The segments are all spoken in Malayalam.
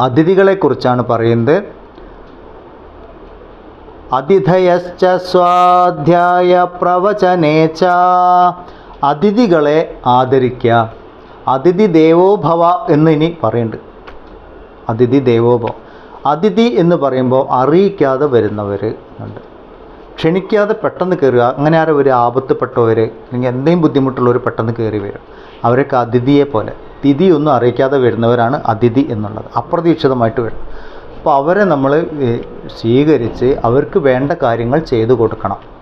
അതിഥികളെക്കുറിച്ചാണ് പറയുന്നത്. അതിഥയശ്ച സ്വാധ്യായ പ്രവചനേച്ച അതിഥികളെ ആദരിക്കുക അതിഥി ദേവോഭവ എന്ന് ഇനി പറയുന്നുണ്ട് അതിഥി ദേവോഭവ. അതിഥി എന്ന് പറയുമ്പോൾ അറിയിക്കാതെ വരുന്നവർ ഉണ്ട്. ക്ഷണിക്കാതെ പെട്ടെന്ന് കയറുക അങ്ങനെ ആരും ഒരു ആപത്തുപ്പെട്ടവർ അല്ലെങ്കിൽ എന്തെങ്കിലും ബുദ്ധിമുട്ടുള്ളവർ പെട്ടെന്ന് കയറി വരും. അവരൊക്കെ അതിഥിയെ പോലെ. തിഥിയൊന്നും അറിയിക്കാതെ വരുന്നവരാണ് അതിഥി എന്നുള്ളത്. അപ്രതീക്ഷിതമായിട്ട് വരും. അപ്പോൾ അവരെ നമ്മൾ സ്വീകരിച്ച് അവർക്ക് വേണ്ട കാര്യങ്ങൾ ചെയ്തു കൊടുക്കണം.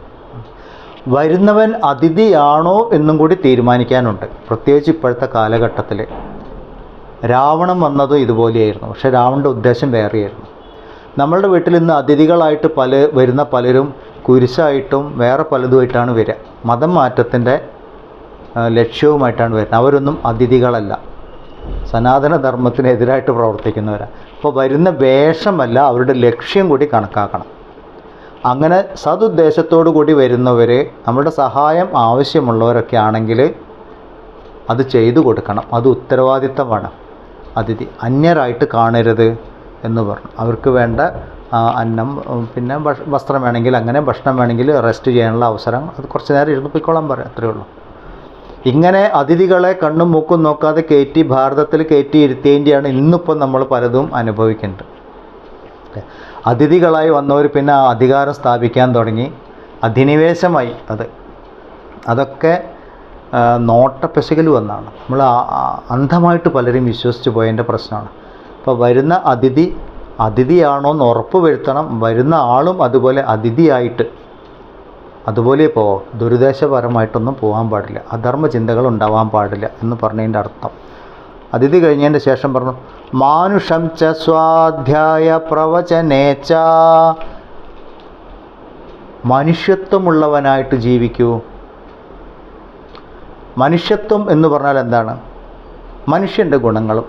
വരുന്നവൻ അതിഥിയാണോ എന്നും കൂടി തീരുമാനിക്കാനുണ്ട്. പ്രത്യേകിച്ച് ഇപ്പോഴത്തെ കാലഘട്ടത്തിൽ രാവണം വന്നത് ഇതുപോലെയായിരുന്നു. പക്ഷേ രാവണന്റെ ഉദ്ദേശം വേറെയായിരുന്നു. നമ്മളുടെ വീട്ടിൽ ഇന്ന് അതിഥികളായിട്ട് പല വരുന്ന പലരും കുരിശായിട്ടും വേറെ പലതുമായിട്ടാണ് വരിക. മതം മാറ്റത്തിന്റെ ലക്ഷ്യവുമായിട്ടാണ് വരുന്നത്. അവരൊന്നും അതിഥികളല്ല. സനാതന ധർമ്മത്തിനെതിരായിട്ട് പ്രവർത്തിക്കുന്നവരാണ് അപ്പോൾ വരുന്ന വേഷമല്ല അവരുടെ ലക്ഷ്യം കൂടി കണക്കാക്കണം. അങ്ങനെ സതുദ്ദേശത്തോടു കൂടി വരുന്നവർ നമ്മുടെ സഹായം ആവശ്യമുള്ളവരൊക്കെ ആണെങ്കിൽ അത് ചെയ്തു കൊടുക്കണം. അത് ഉത്തരവാദിത്തമാണ്. അതിഥി അന്യരായിട്ട് കാണരുത് എന്ന് പറഞ്ഞു. അവർക്ക് വേണ്ട അന്നം പിന്നെ വസ്ത്രം വേണമെങ്കിൽ അങ്ങനെ ഭക്ഷണം വേണമെങ്കിൽ റെസ്റ്റ് ചെയ്യാനുള്ള അവസരം അത് കുറച്ച് നേരം ഇരുന്ന് പോയിക്കോളാൻ പറയാം അത്രയേ ഉള്ളൂ. ഇങ്ങനെ അതിഥികളെ കണ്ണും മൂക്കും നോക്കാതെ കയറ്റി ഭാരതത്തിൽ കയറ്റി ഇരുത്തേണ്ടിയാണ് ഇന്നിപ്പം നമ്മൾ പലതും അനുഭവിക്കുന്നത് അതിഥികളായി വന്നവർ പിന്നെ ആ അധികാരം സ്ഥാപിക്കാൻ തുടങ്ങി. അധിനിവേശമായി അത്. അതൊക്കെ നോട്ടപ്പെശകൽ വന്നാണ്. നമ്മൾ അന്ധമായിട്ട് പലരും വിശ്വസിച്ച് പോയതിന്റെ പ്രശ്നമാണ്. അപ്പോൾ വരുന്ന അതിഥി അതിഥിയാണോ എന്ന് ഉറപ്പ് വരുത്തണം. വരുന്ന ആളും അതുപോലെ അതിഥിയായിട്ട് അതുപോലെ പോവാം ദുരുദ്ദേശപരമായിട്ടൊന്നും പോകാൻ പാടില്ല. അധർമ്മ ചിന്തകൾ ഉണ്ടാവാൻ പാടില്ല എന്ന് പറഞ്ഞതിന്റെ അർത്ഥം. അതിഥി കഴിഞ്ഞതിന്റെ ശേഷം പറഞ്ഞു മാനുഷം ച സ്വാധ്യായ പ്രവചനേച്ച മനുഷ്യത്വമുള്ളവനായിട്ട് ജീവിക്കൂ. മനുഷ്യത്വം എന്ന് പറഞ്ഞാൽ എന്താണ്? മനുഷ്യന്റെ ഗുണങ്ങളും.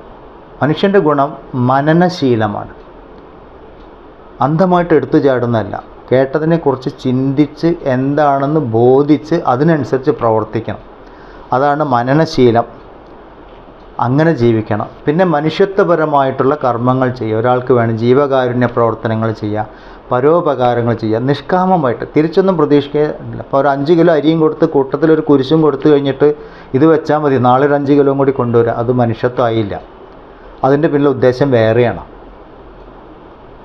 മനുഷ്യന്റെ ഗുണം മനനശീലമാണ്. അന്ധമായിട്ട് എടുത്തു ചാടുന്നതല്ല. കേട്ടതിനെക്കുറിച്ച് ചിന്തിച്ച് എന്താണെന്ന് ബോധിച്ച് അതിനനുസരിച്ച് പ്രവർത്തിക്കണം. അതാണ് മനനശീലം. അങ്ങനെ ജീവിക്കണം. പിന്നെ മനുഷ്യത്വപരമായിട്ടുള്ള കർമ്മങ്ങൾ ചെയ്യുക. ഒരാൾക്ക് വേണം ജീവകാരുണ്യ പ്രവർത്തനങ്ങൾ ചെയ്യുക. പരോപകാരങ്ങൾ ചെയ്യുക. നിഷ്കാമമായിട്ട്. തിരിച്ചൊന്നും പ്രതീക്ഷിക്കില്ല അപ്പോൾ ഒരു അഞ്ച് കിലോ അരിയും കൊടുത്ത് കൂട്ടത്തിൽ ഒരു കുരിശും കൊടുത്തു കഴിഞ്ഞിട്ട് ഇത് വെച്ചാൽ മതി. നാളെ ഒരു അഞ്ച് കിലോ കൂടി കൊണ്ടുവരിക അത് മനുഷ്യത്വമായില്ല അതിന്റെ പിന്നിലെ ഉദ്ദേശം വേറെയാണ്.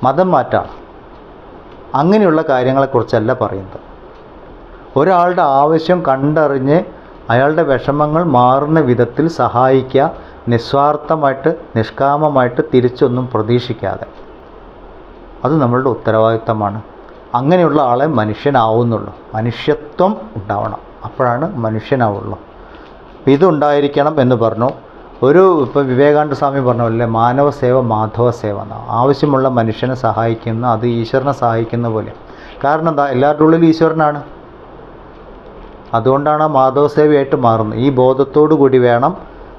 മതം മാറ്റാണ് അങ്ങനെയുള്ള കാര്യങ്ങളെക്കുറിച്ചല്ല പറയുന്നത്. ഒരാളുടെ ആവശ്യം കണ്ടറിഞ്ഞ് അയാളുടെ വിഷമങ്ങൾ മാറുന്ന വിധത്തിൽ സഹായിക്കുക. നിസ്വാർത്ഥമായിട്ട് നിഷ്കാമമായിട്ട് തിരിച്ചൊന്നും പ്രതീക്ഷിക്കാതെ. അത് നമ്മളുടെ ഉത്തരവാദിത്തമാണ്. അങ്ങനെയുള്ള ആളെ മനുഷ്യനാവുന്നുള്ളൂ. മനുഷ്യത്വം ഉണ്ടാവണം. അപ്പോഴാണ് മനുഷ്യനാവുള്ളൂ. ഇതുണ്ടായിരിക്കണം എന്ന് പറഞ്ഞു. ഒരു ഇപ്പോൾ വിവേകാനന്ദ സ്വാമി പറഞ്ഞ പോലെ മാനവ സേവ മാധവ സേവ എന്നാണ് ആവശ്യമുള്ള മനുഷ്യനെ സഹായിക്കുന്ന അത് ഈശ്വരനെ സഹായിക്കുന്ന പോലെ. കാരണം എന്താ? എല്ലാവരുടെ ഉള്ളിൽ ഈശ്വരനാണ്. അതുകൊണ്ടാണ് ആ മാധവ സേവയായിട്ട് മാറുന്നത്. ഈ ബോധത്തോടു കൂടി വേണം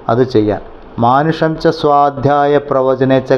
അത് ചെയ്യാൻ. മാനുഷം ച സ്വാധ്യായ പ്രവചനേച്ച